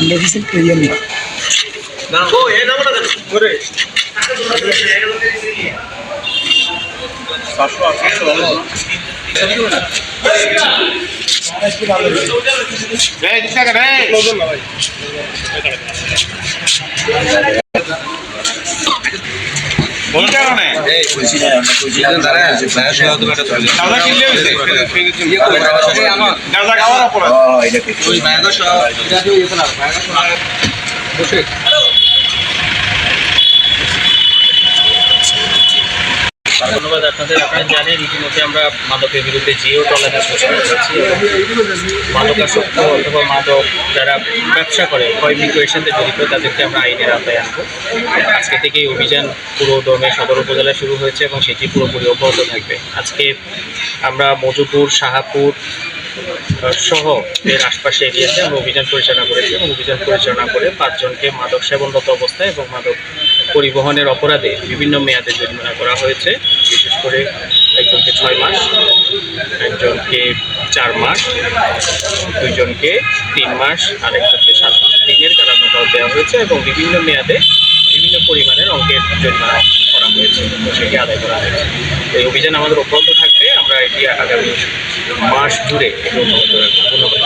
Medicine করিয়ে না কোন কারণে গাঁজা কিনলে হয়েছে? গাঁজা খাওয়ার অপরাধ জানেন ইতিমধ্যে আমরা মাদকের বিরুদ্ধে জিও টলারেন্স ঘোষণা করেছি মাদকাসক্ত অথবা মাদক যারা ব্যবসা করে ক্রয় বিক্রয়ের সাথে জড়িত, তাদেরকে আমরা আইনের আওতায় আনব। আজকে থেকে এই অভিযান পুরো দমে সদর উপজেলায় শুরু হয়েছে এবং সেটি পুরোপুরি অব্যাহত থাকবে। আজকে আমরা মজুপুর, শাহাপুর সহ এর আশপাশে এরিয়াতে আমরা অভিযান পরিচালনা করেছি এবং অভিযান পরিচালনা করে পাঁচজনকে মাদক সেবনরত অবস্থায় এবং মাদক পরিবহনের অপরাধে বিভিন্ন মেয়াদে জরিমানা করা হয়েছে। বিশেষ করে ছয় মাস, একজনকে চার মাস দুইজনকে তিন মাস আর একজনকে সাত মাস। দিনের দল দেওয়া হয়েছে এবং বিভিন্ন মেয়াদে বিভিন্ন পরিমাণের অঙ্কের জরিমানা করা হয়েছে, তো সেটি আদায় করা হয়েছে। এই অভিযান আমাদের অব্যাহত থাকবে। আমরা এটি আগামী মাস জুড়ে অব্যাহত রাখব। ধন্যবাদ।